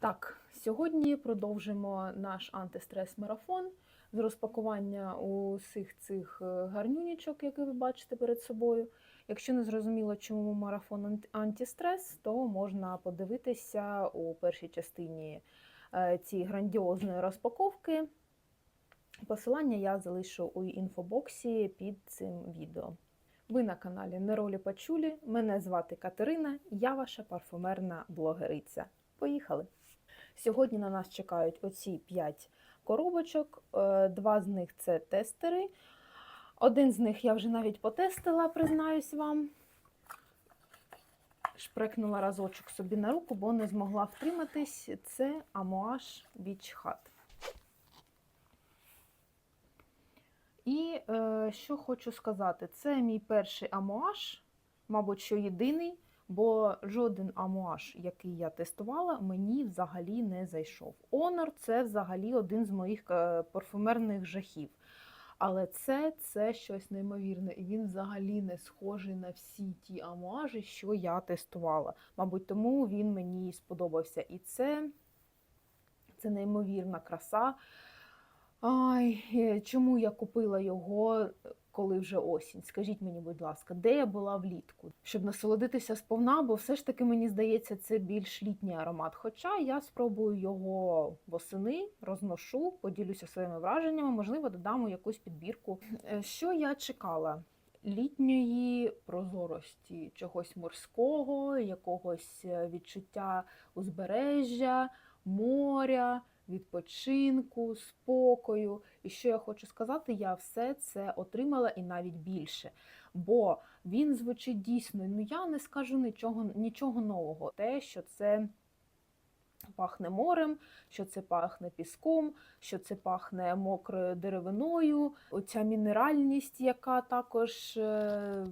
Так, сьогодні продовжимо наш антистрес-марафон з розпакування усіх цих е, гарнюнічок, які ви бачите перед собою. Якщо не зрозуміло, чому марафон ант- антистрес, то можна подивитися у першій частині е, цієї грандіозної розпаковки. Посилання я залишу у інфобоксі під цим відео. Ви на каналі Неролі Пачулі. Мене звати Катерина, я ваша парфумерна блогериця. Поїхали! Сьогодні на нас чекають оці 5 коробочок. Е, Два з них це тестери. Один з них я вже навіть потестила, признаюсь вам. Шпрекнула разочок собі на руку, бо не змогла втриматись. Це Amouage Beach Hut. І е, що хочу сказати, це мій перший амуаж, мабуть, що єдиний, бо жоден амуаж, який я тестувала, мені взагалі не зайшов. Honor – це взагалі один з моїх е, парфумерних жахів. Але це, це щось неймовірне, і він взагалі не схожий на всі ті амуажі, що я тестувала. Мабуть, тому він мені сподобався. І це, це неймовірна краса. Ай, е, чому я купила його, коли вже осінь? Скажіть мені, будь ласка, де я була влітку? Щоб насолодитися сповна, бо все ж таки мені здається, це більш літній аромат. Хоча я спробую його восени, розношу, поділюся своїми враженнями, можливо, додам якусь підбірку. Е, Що я чекала? Літньої прозорості, чогось морського, якогось е, відчуття узбережжя, моря відпочинку, спокою. І що я хочу сказати, я все це отримала і навіть більше. Бо він звучить дійсно, ну я не скажу нічого, нічого нового. Те, що це пахне морем, що це пахне піском, що це пахне мокрою деревиною, оця мінеральність, яка також е,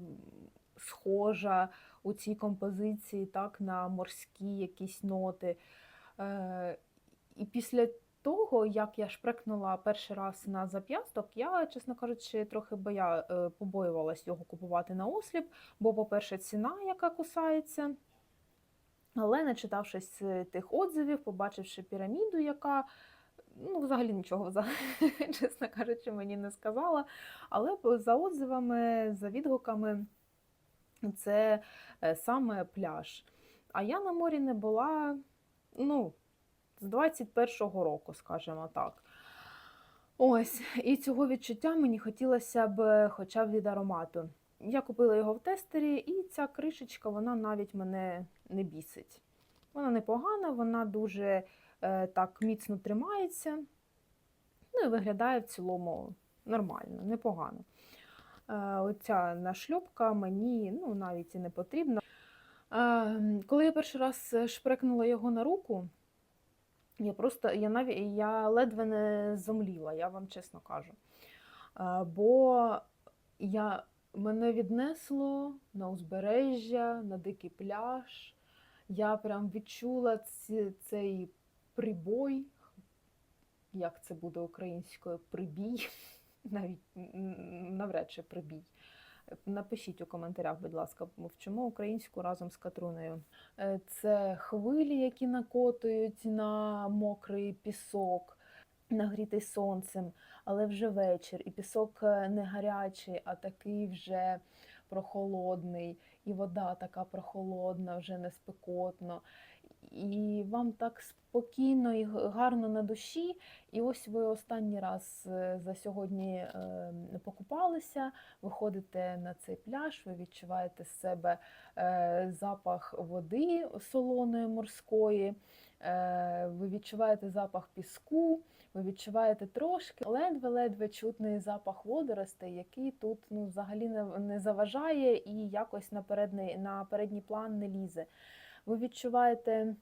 схожа у цій композиції, так, на морські якісь ноти. І після того, як я шпрекнула перший раз на зап'ясток, я, чесно кажучи, трохи боя, е, побоювалась його купувати на осліп, бо, по-перше, ціна, яка кусається. Але начитавшись е, тих отзивів, побачивши піраміду, яка ну, взагалі нічого, чесно кажучи, мені не сказала. Але за отзивами, за відгуками, це е, саме пляж. А я на морі не була, ну, з 21-го року, скажімо так. Ось, і цього відчуття мені хотілося б хоча б від аромату. Я купила його в тестері, і ця кришечка вона навіть мене не бісить. Вона непогана, вона дуже е, так міцно тримається. Ну і виглядає в цілому нормально, непогано. Е, оця нашльопка мені ну, навіть і не потрібна. Е, коли я перший раз шпрекнула його на руку, я просто я навіть я ледве не зомліла, я вам чесно кажу. Е, Бо я, мене віднесло на узбережжя, на дикий пляж. Я прям відчула ці, цей прибой, як це буде українською, прибій, навіть навряд чи прибій. Напишіть у коментарях, будь ласка, вчимо українську разом з Катрунею. Е, Це хвилі, які накотують на мокрий пісок, нагрітий сонцем, але вже вечір, і пісок е, не гарячий, а такий вже прохолодний, і вода така прохолодна, вже не спекотно. І вам так спокійно і гарно на душі. І ось ви останній раз е, за сьогодні е, покупалися, виходите на цей пляж, ви відчуваєте з себе е, запах води солоної морської, ви відчуваєте запах піску, ви відчуваєте трошки ледве-ледве чутний запах водоростей, який тут ну, взагалі не заважає і якось на передній, на передній план не лізе. Ви відчуваєте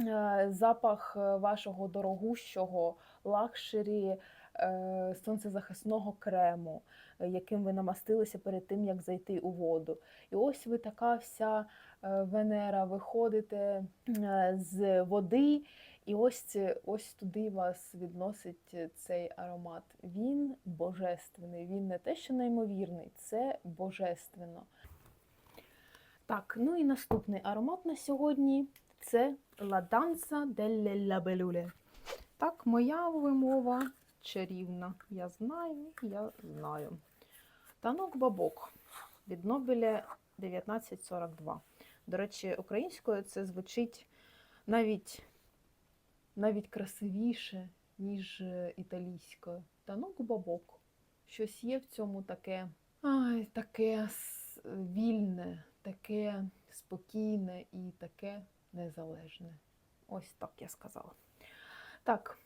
е, запах е, вашого дорогущого лакшері е, сонцезахисного крему, яким ви намастилися перед тим, як зайти у воду. І ось ви така вся Венера, виходите з води, і ось, ось туди вас відносить цей аромат. Він божественний, він не те, що неймовірний, це божественно. Так, ну і наступний аромат на сьогодні це La Danza delle Labellule. Так, моя вимова чарівна. Я знаю, я знаю. Танок бабок від Нобеля 1942. До речі, українською це звучить навіть, навіть красивіше, ніж е, італійською. Танок бабок. Щось є в цьому таке, ай, таке вільне, таке спокійне і таке незалежне. Ось так я сказала. Так,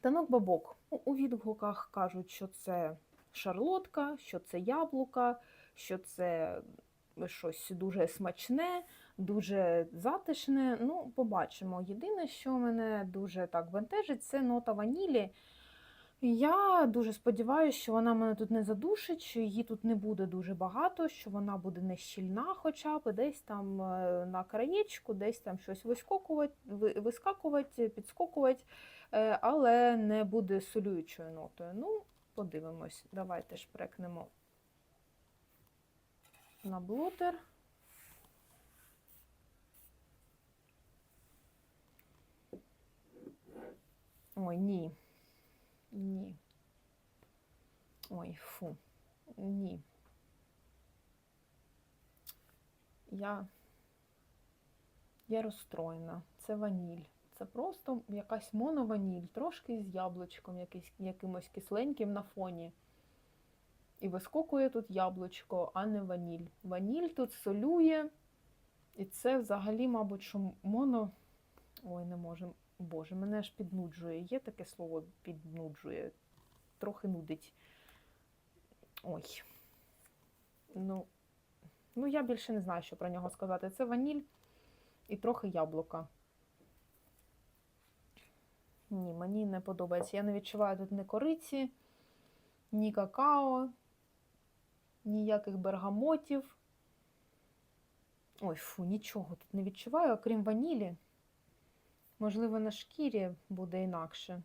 танок бабок. У- У відгуках кажуть, що це шарлотка, що це яблука, що це щось дуже смачне, дуже затишне. Ну, побачимо. Єдине, що мене дуже так бентежить, це нота ванілі. Я дуже сподіваюся, що вона мене тут не задушить, що її тут не буде дуже багато, що вона буде не щільна, хоча б десь там е, на краєчку, десь там щось вискокувати, вискакувати, підскокувати, е, але не буде солюючою нотою. Ну, подивимось. Давайте шпрекнемо на блотер. Ой, ні. Ні. Ой, фу. Ні. Я, я розстроєна. Це ваніль. Це просто якась монованіль, трошки з яблучком, якийсь, якимось кисленьким на фоні. І вискокує тут яблучко, а не ваніль. Ваніль тут солює. І це взагалі, мабуть, що моно. Ой, не можу. Боже, мене аж піднуджує. Є таке слово піднуджує. Трохи нудить. Ой. Ну, ну, я більше не знаю, що про нього сказати. Це ваніль і трохи яблука. Ні, мені не подобається. Я не відчуваю тут ні кориці, ні какао, ніяких бергамотів. Ой, фу, нічого тут не відчуваю, окрім ванілі. Можливо, на шкірі буде інакше.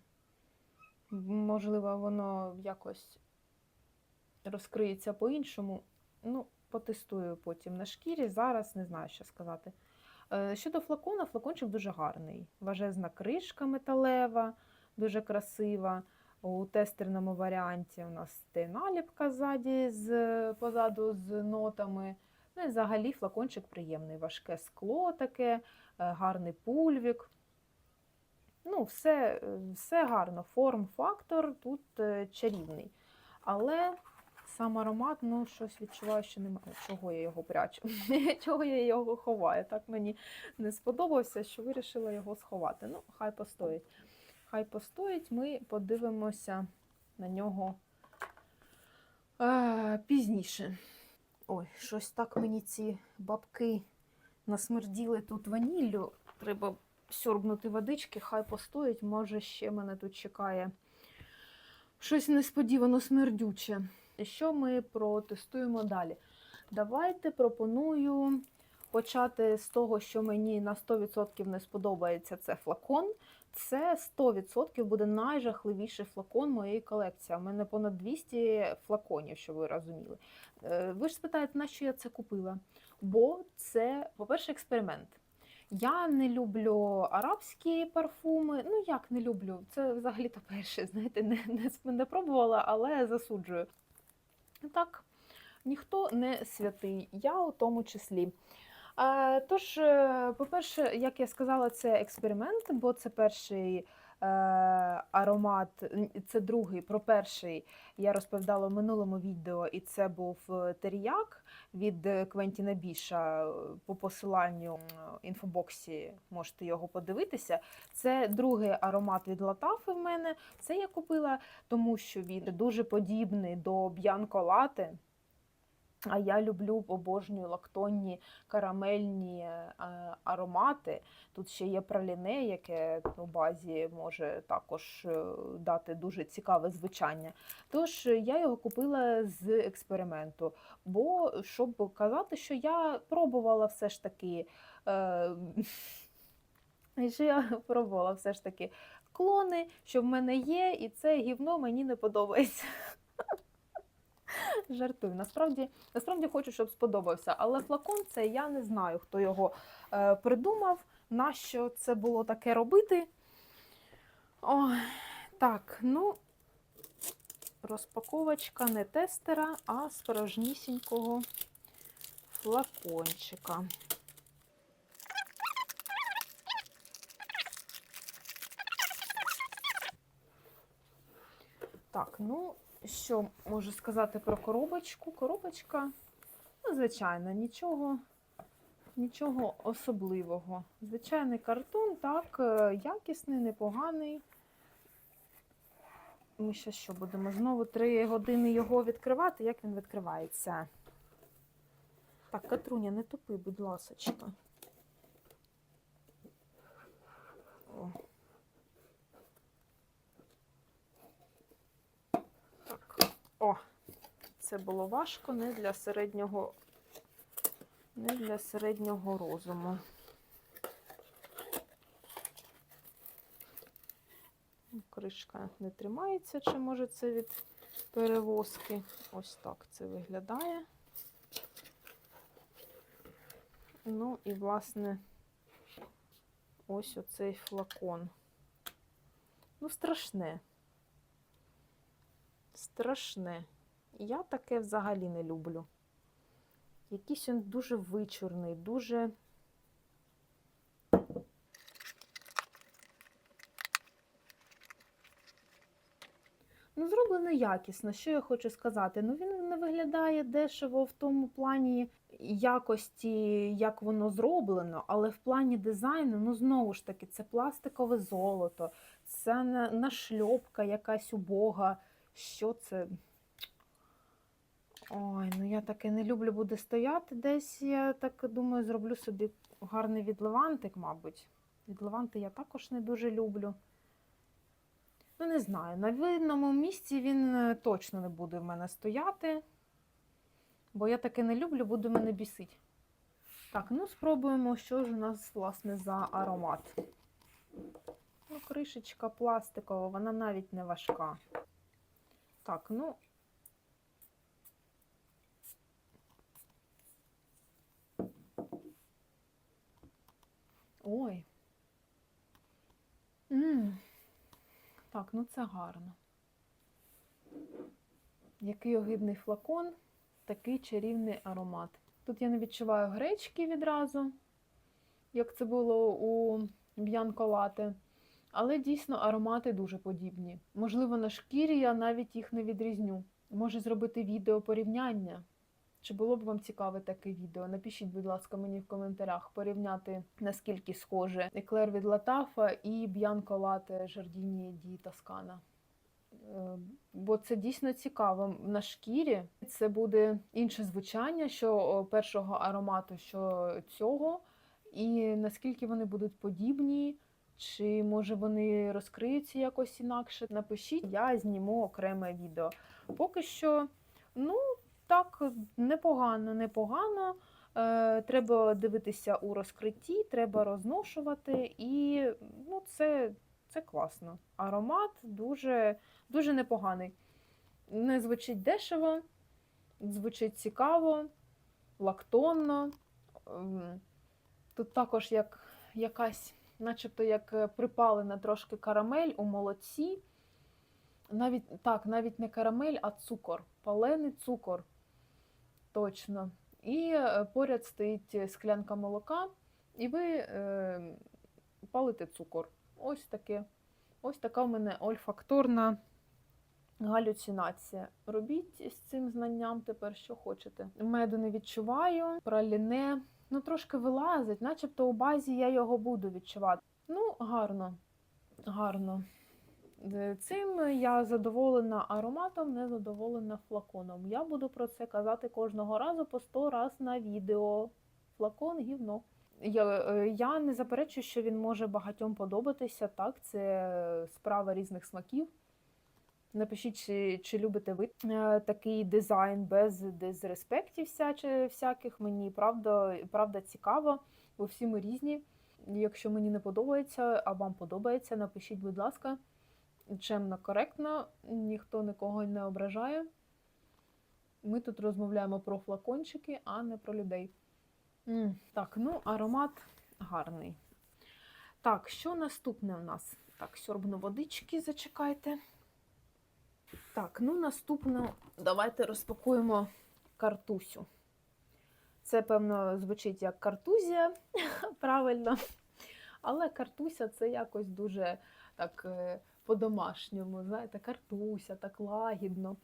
Можливо, воно якось розкриється по-іншому. Ну, потестую потім на шкірі. Зараз не знаю, що сказати. Е, Щодо флакона, флакончик дуже гарний. Важезна кришка металева, дуже красива. У тестерному варіанті у нас те наліпка ззаді, з, позаду з нотами. Ну і взагалі флакончик приємний. Важке скло таке, е, гарний пульвік. Ну, все, все гарно. Форм-фактор тут е, чарівний. Але сам аромат, ну, щось відчуваю, що немає. Чого я його прячу? Чого я його ховаю? Так мені не сподобався, що вирішила його сховати. Ну, хай постоїть. Хай постоїть, ми подивимося на нього е, пізніше. Ой, щось так мені ці бабки насмерділи тут ваніллю. Треба сьорбнути водички, хай постоїть, може ще мене тут чекає щось несподівано смердюче. Що ми протестуємо далі? Давайте пропоную почати з того, що мені на 100% не сподобається, це флакон. Це 100% буде найжахливіший флакон моєї колекції. У мене понад 200 флаконів, щоб ви розуміли. Е, Ви ж спитаєте, на що я це купила? Бо це, по-перше, експеримент. Я не люблю арабські парфуми. Ну як не люблю? Це взагалі-то перше, знаєте, не, не, не пробувала, але засуджую. Так, ніхто не святий, я у тому числі. Е, Тож, е, по-перше, як я сказала, це експеримент, бо це перший аромат, це другий. Про перший я розповідала в минулому відео, і це був е, теріяк від е, Квентіна Біша. По посиланню в інфобоксі можете його подивитися. Це другий аромат від Латафи в мене. Це я купила, тому що він дуже подібний до Б'янко Лате. А я люблю обожнюю лактонні карамельні е, аромати. Тут ще є праліне, яке у базі може також е, дати дуже цікаве звучання. Тож е, я його купила з експерименту. Бо щоб казати, що я пробувала все ж таки. Е, що я пробувала все ж таки клони, що в мене є, і це гівно мені не подобається. Жартую. Насправді, насправді хочу, щоб сподобався. Але флакон це я не знаю, хто його е, придумав. нащо це було таке робити. Ой, так, ну, розпаковочка не тестера, а справжнісінького флакончика. Так, ну, що можу сказати про коробочку? Коробочка, ну, звичайно, нічого, нічого особливого. Звичайний картон, так, е, якісний, непоганий. Ми ще що будемо? Знову три години його відкривати. Як він відкривається? Так, Катруня, не тупи, будь ласочка. Так, о, це було важко, не для середнього, не для середнього розуму. Кришка не тримається, чи може це від перевозки. Ось так це виглядає. Ну і, власне, ось оцей флакон. Ну, страшне. Страшне. Я таке взагалі не люблю. Якийсь він дуже вичурний, дуже. Ну, зроблено якісно. Що я хочу сказати? Ну, він не виглядає дешево в тому плані якості, як воно зроблено, але в плані дизайну, ну, знову ж таки, це пластикове золото, це на- нашльопка якась убога. Що це? Ой, ну я таке не люблю буде стояти десь. Я так думаю, зроблю собі гарний відливантик, мабуть. Відливанти я також не дуже люблю. Ну, не знаю, на видному місці він е, точно не буде в мене стояти, бо я таке не люблю, буде мене бісить. Так, ну спробуємо, що ж у нас, власне, за аромат. Ну, кришечка пластикова, вона навіть не важка. Так, ну. Ой. М. Так, ну це гарно. Який огидний флакон, такий чарівний аромат. Тут я не відчуваю гречки відразу, як це було у Б'янко Лате. Але дійсно аромати дуже подібні. Можливо, на шкірі я навіть їх не відрізню. Може зробити відео порівняння. Чи було б вам цікаве таке відео? Напишіть, будь ласка, мені в коментарях порівняти, наскільки схоже еклер від Латафа і Б'янко Лате Жардіні Ді Тоскана. Е, Бо це дійсно цікаво. На шкірі це буде інше звучання, що першого аромату, що цього, і наскільки вони будуть подібні, чи може вони розкриються якось інакше. Напишіть, я зніму окреме відео. Поки що, ну, так, непогано, непогано. Е, треба дивитися у розкритті, треба розношувати, і ну, це, це класно. Аромат дуже, дуже непоганий. Не звучить дешево, звучить цікаво, лактонно. Ем, Тут також як якась, начебто як е, припалена трошки карамель у молоці. Навіть так, навіть не карамель, а цукор. Палений цукор. Точно. І е, поряд стоїть склянка молока, і ви е, палите цукор. Ось таке. Ось така в мене ольфакторна галюцинація. Робіть з цим знанням тепер, що хочете. Меду не відчуваю, праліне, ну трошки вилазить, начебто у базі я його буду відчувати. Ну, гарно, гарно. Е, Цим я задоволена ароматом, не задоволена флаконом. Я буду про це казати кожного разу по 100 раз на відео. Флакон гівно. Я, е, я не заперечую, що він може багатьом подобатися. Так, це справа різних смаків. Напишіть, чи, чи любите ви е, такий дизайн без дизреспектів всяче- всяких. Мені правда, правда цікаво, бо всі ми різні. Якщо мені не подобається, а вам подобається, напишіть, будь ласка чемно, коректно, ніхто нікого не ображає. Ми тут розмовляємо про флакончики, а не про людей. Так, ну, аромат гарний. Так, що наступне в нас? Так, сьорбну водички, зачекайте. Так, ну наступно давайте розпакуємо картусю. Це, певно, звучить як картузія, правильно. Але картуся це якось дуже так е, по-домашньому, знаєте, картуся, так лагідно.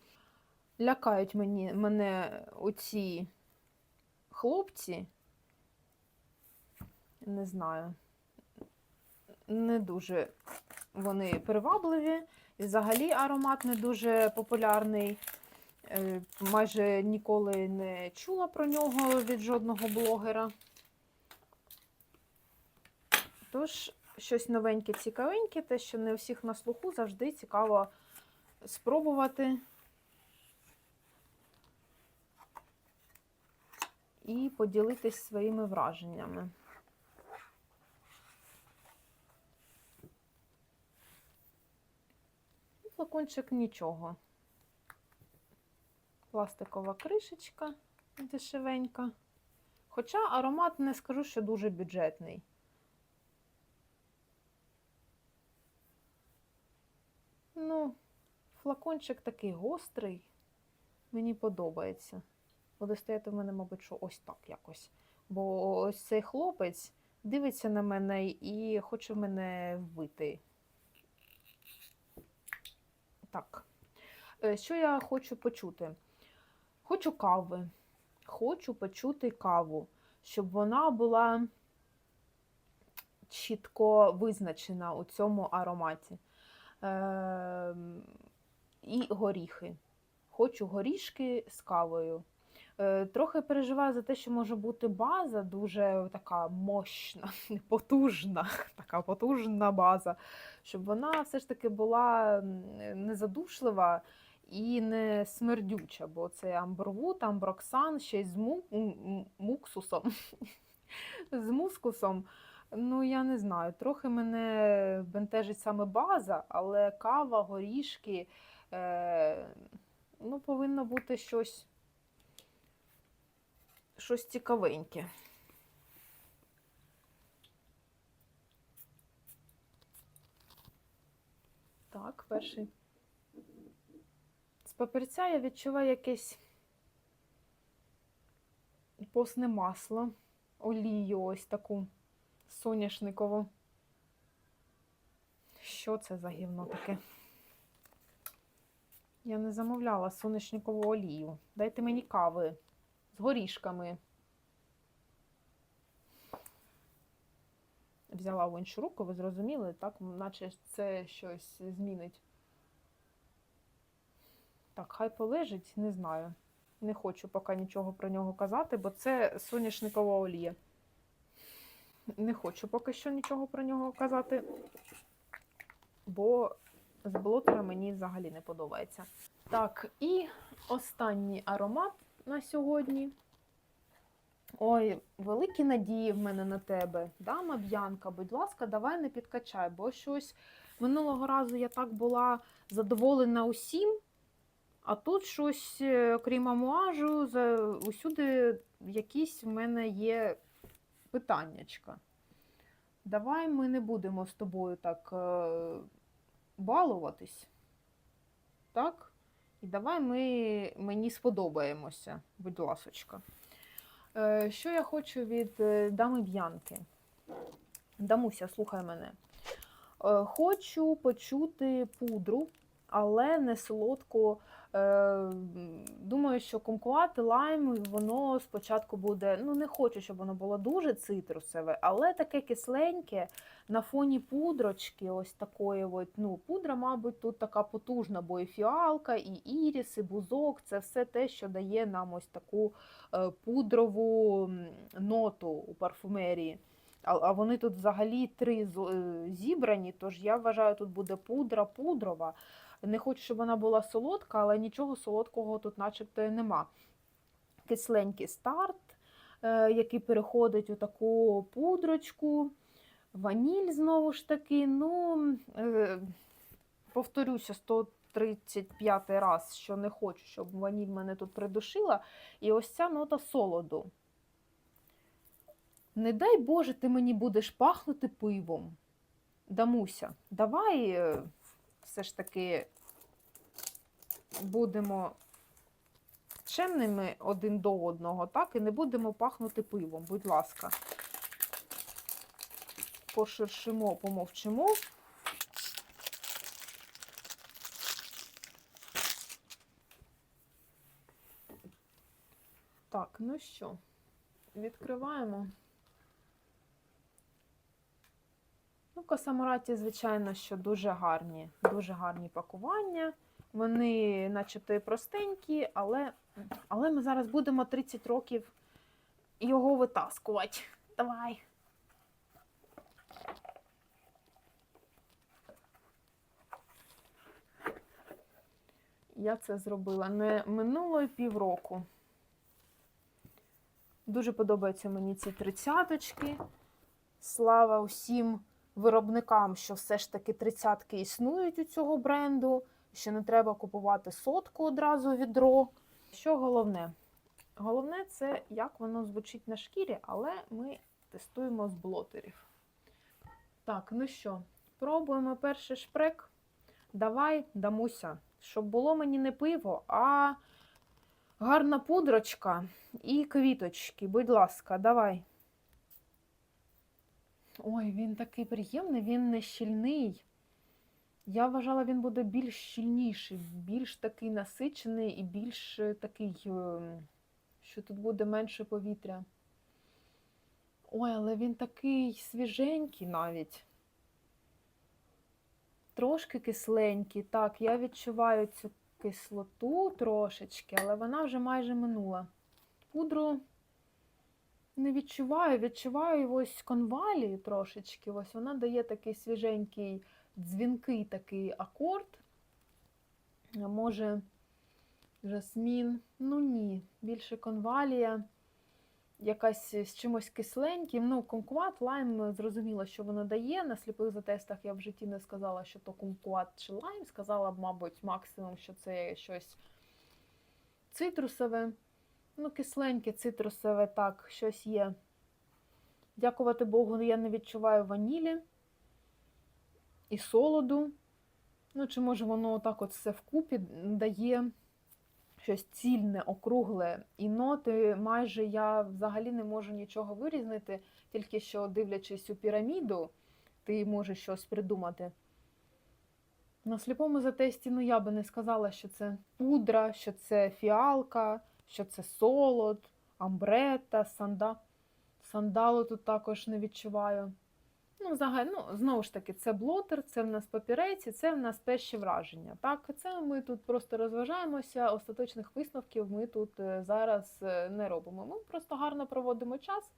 Лякають мені, мене оці хлопці, не знаю, не дуже вони привабливі. Взагалі аромат не дуже популярний. Е, Майже ніколи не чула про нього від жодного блогера. Тож, щось новеньке, цікавеньке, те, що не у всіх на слуху, завжди цікаво спробувати. І поділитись своїми враженнями. Флакончик нічого. Пластикова кришечка дешевенька. Хоча аромат не скажу, що дуже бюджетний. Ну, флакончик такий гострий, мені подобається. Буде стояти в мене, мабуть, що ось так якось. Бо ось цей хлопець дивиться на мене і хоче мене вбити. Так. Е, Що я хочу почути? Хочу кави. Хочу почути каву, щоб вона була чітко визначена у цьому ароматі. Е, і горіхи. Хочу горішки з кавою. Е, Трохи переживаю за те, що може бути база дуже така мощна, потужна, така потужна база, щоб вона все ж таки була м, не задушлива і не смердюча, бо це амбервуд, амброксан, ще й з му, муксусом, з мускусом. Ну, я не знаю, трохи мене бентежить саме база, але кава, горішки, е, ну, повинно бути щось, щось цікавеньке. Так, перший. З папірця я відчуваю якесь посне масло, олію ось таку соняшникову. Що це за гівно таке? Я не замовляла соняшникову олію. Дайте мені кави з горішками. Взяла в іншу руку, ви зрозуміли, так? Наче це щось змінить. Так, хай полежить, не знаю. Не хочу поки нічого про нього казати, бо це соняшникова олія. Не хочу поки що нічого про нього казати, бо з блотера мені взагалі не подобається. Так, і останній аромат на сьогодні. Ой, великі надії в мене на тебе. Дама Б'янка, будь ласка, давай не підкачай, бо щось минулого разу я так була задоволена усім, а тут щось, е, окрім амуажу, усюди якісь в мене є питаннячка. Давай ми не будемо з тобою так е, балуватись. Так? І давай ми мені сподобаємося, будь ласочка. Е, що я хочу від е, дами Б'янки? Дамуся, слухай мене. Е, хочу почути пудру, але не солодку. Думаю, що кумкувати лайм, воно спочатку буде. Ну, не хочу, щоб воно було дуже цитрусове, але таке кисленьке на фоні пудрочки, ось такої. От, ну, Пудра, мабуть, тут така потужна, бо і фіалка, і іріс, і бузок це все те, що дає нам ось таку е, пудрову ноту у парфумерії. А, а вони тут взагалі три е, зібрані, тож я вважаю, тут буде пудра пудрова. Не хочу, щоб вона була солодка, але нічого солодкого тут начебто і нема. Кисленький старт, е, який переходить у таку пудрочку, ваніль знову ж таки. Ну, е, повторюся, 135 раз, що не хочу, щоб ваніль мене тут придушила. І ось ця нота солоду. Не дай Боже, ти мені будеш пахнути пивом. Дамуся, давай е, все ж таки будемо чемними один до одного, так? І не будемо пахнути пивом, будь ласка. Пошершимо, помовчимо. Так, ну що, відкриваємо. Ну, косамураті, звичайно, що дуже гарні, дуже гарні пакування. Вони начебто і простенькі, але, але ми зараз будемо 30 років його витаскувати. Давай. Я це зробила не минуло півроку. Дуже подобаються мені ці тридцяточки. Слава усім виробникам, що все ж таки тридцятки існують у цього бренду, що не треба купувати сотку одразу відро. Що головне? Головне це як воно звучить на шкірі, але ми тестуємо з блотерів. Так, ну що, пробуємо перший шпрек. Давай, дамуся, щоб було мені не пиво, а гарна пудрочка і квіточки. Будь ласка, давай. Ой, він такий приємний, він не щільний. Я вважала, він буде більш щільніший, більш такий насичений і більш е, такий, ем, що тут буде менше повітря. Ой, але він такий свіженький навіть. Трошки кисленький. Так, я відчуваю цю кислоту трошечки, але вона вже майже минула. Пудру не відчуваю, відчуваю ось конвалію трошечки. Ось вона дає такий свіженький, дзвінкий такий акорд. Може, жасмін. Ну ні, більше конвалія, якась з чимось кисленьким. Ну, кумкват, лайм, зрозуміло, що воно дає. На сліпих затестах я в житті не сказала, що то кумкват чи лайм. Сказала б, мабуть, максимум, що це щось цитрусове. Ну, кисленьке, цитрусове, так, щось є. Дякувати Богу, я не відчуваю ванілі і солоду. Ну, чи може воно отак от все вкупі дає щось цільне, округле. І ноти майже я взагалі не можу нічого вирізнити, тільки що дивлячись у піраміду, ти можеш щось придумати. На сліпому затесті, ну я би не сказала, що це пудра, що це фіалка що це солод, амбрета, санда. Сандалу тут також не відчуваю. Ну, взагалі, ну, знову ж таки, це блотер, це в нас папірець, і це в нас перші враження. Так, це ми тут просто розважаємося, остаточних висновків ми тут е, зараз е, не робимо. Ми просто гарно проводимо час.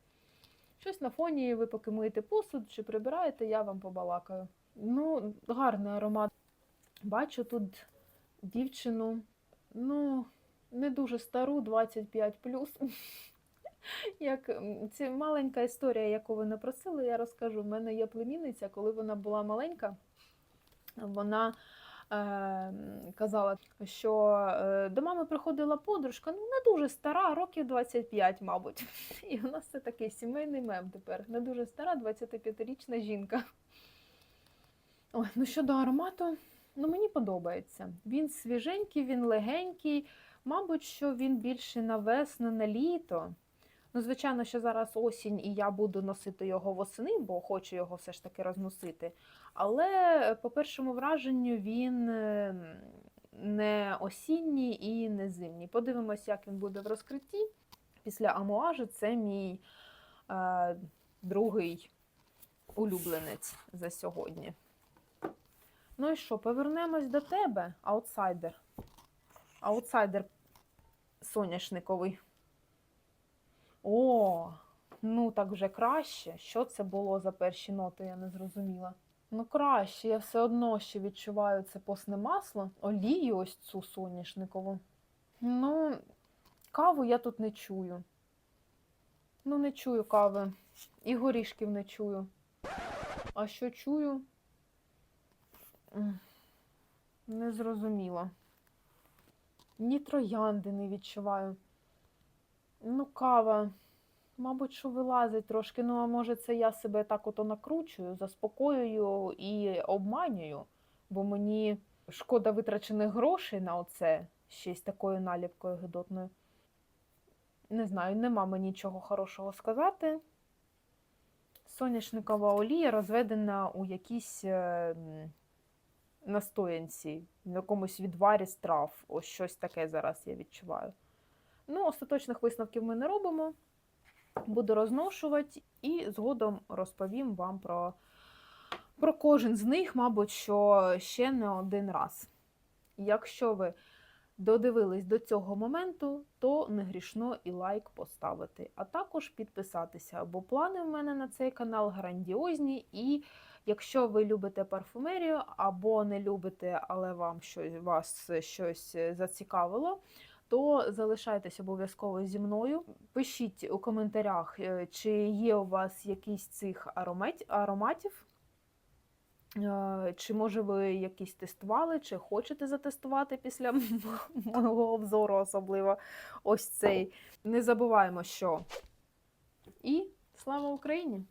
Щось на фоні, ви поки миєте посуд чи прибираєте, я вам побалакаю. Ну, гарний аромат. Бачу тут дівчину, ну, не дуже стару, 25 Як це маленька історія, яку ви напросили, я розкажу. У мене є племінниця, коли вона була маленька, вона е, казала, що е, до мами приходила подружка, ну не дуже стара, років 25, мабуть. І у нас це такий сімейний мем тепер. Не дуже стара, 25-річна жінка. Ой, ну щодо аромату, ну мені подобається. Він свіженький, він легенький. Мабуть, що він більше на весну, на літо. Ну, звичайно, що зараз осінь, і я буду носити його восени, бо хочу його все ж таки розносити. Але, по першому враженню, він е, не осінній і не зимній. Подивимось, як він буде в розкритті. Після амуажу це мій е, другий улюбленець за сьогодні. Ну і що, повернемось до тебе, аутсайдер. Аутсайдер соняшниковий. О, ну так вже краще. Що це було за перші ноти, я не зрозуміла. Ну, краще, я все одно ще відчуваю це посне масло, олію ось цю соняшникову. Ну, каву я тут не чую. Ну, не чую кави. І горішків не чую. А що чую? Не зрозуміло. Ні троянди не відчуваю. Ну, кава. Мабуть, що вилазить трошки. Ну, а може, це я себе так ото накручую, заспокоюю і обманюю, бо мені шкода витрачених грошей на оце ще з такою наліпкою гидотною. Не знаю, нема мені нічого хорошого сказати. Соняшникова олія розведена у якійсь е, настоянці, в якомусь відварі з трав. Ось щось таке зараз я відчуваю. Ну, остаточних висновків ми не робимо. Буду розношувати і згодом розповім вам про, про кожен з них, мабуть, що ще не один раз. Якщо ви додивились до цього моменту, то не грішно і лайк поставити, а також підписатися, бо плани в мене на цей канал грандіозні. І якщо ви любите парфумерію або не любите, але вам щось, вас щось зацікавило, то залишайтесь обов'язково зі мною. Пишіть у коментарях, е, чи є у вас якийсь цих ароматів. Е, Чи може ви якісь тестували, чи хочете затестувати після мого обзору, особливо ось цей. Не забуваємо, що. І слава Україні!